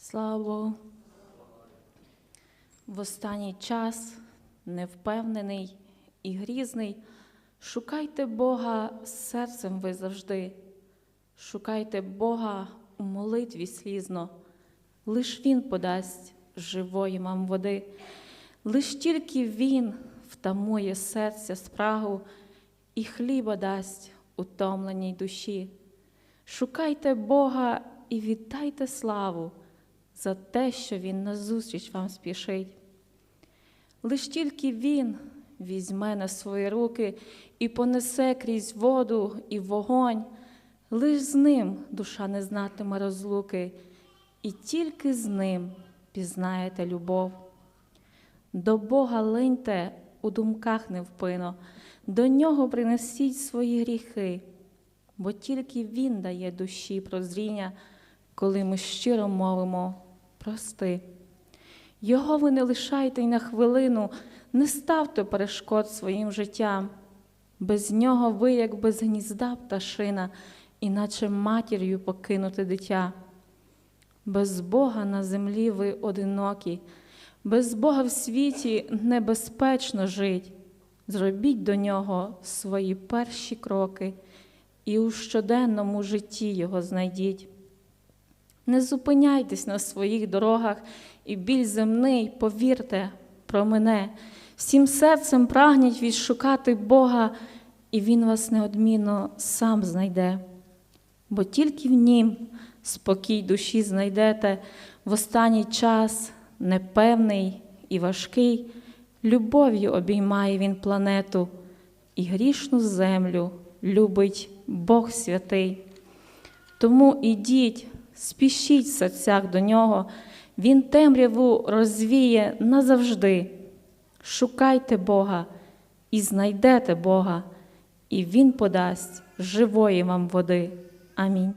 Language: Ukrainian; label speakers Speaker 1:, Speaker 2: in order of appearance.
Speaker 1: Слава. В останній час невпевнений і грізний. Шукайте Бога серцем ви завжди. Шукайте Бога у молитві слізно. Лиш Він подасть живої вам води. Лиш тільки Він втамує серця спрагу і хліба дасть утомленій душі. Шукайте Бога і віддайте славу за те, що Він назустріч вам спішить. Лиш тільки Він візьме на свої руки і понесе крізь воду і вогонь, лиш з ним душа не знатиме розлуки, і тільки з ним пізнаєте любов. До Бога линьте у думках невпино, до нього принесіть свої гріхи, бо тільки Він дає душі прозріння, коли ми щиро мовимо прости. Його ви не лишайте й на хвилину, не ставте перешкод своїм життям. Без нього ви, як без гнізда пташина, іначе матір'ю покинути дитя. Без Бога на землі ви одинокі, без Бога в світі небезпечно жить. Зробіть до нього свої перші кроки і у щоденному житті його знайдіть. Не зупиняйтесь на своїх дорогах, і біль земний, повірте, про мене. Всім серцем прагніть відшукати Бога, і Він вас неодмінно сам знайде. Бо тільки в Нім спокій душі знайдете в останній час непевний і важкий, любов'ю обіймає Він планету, і грішну землю любить Бог святий. Тому ідіть, спішіть в серцях до нього, Він темряву розвіє назавжди. Шукайте Бога і знайдете Бога, і Він подасть живої вам води. Амінь.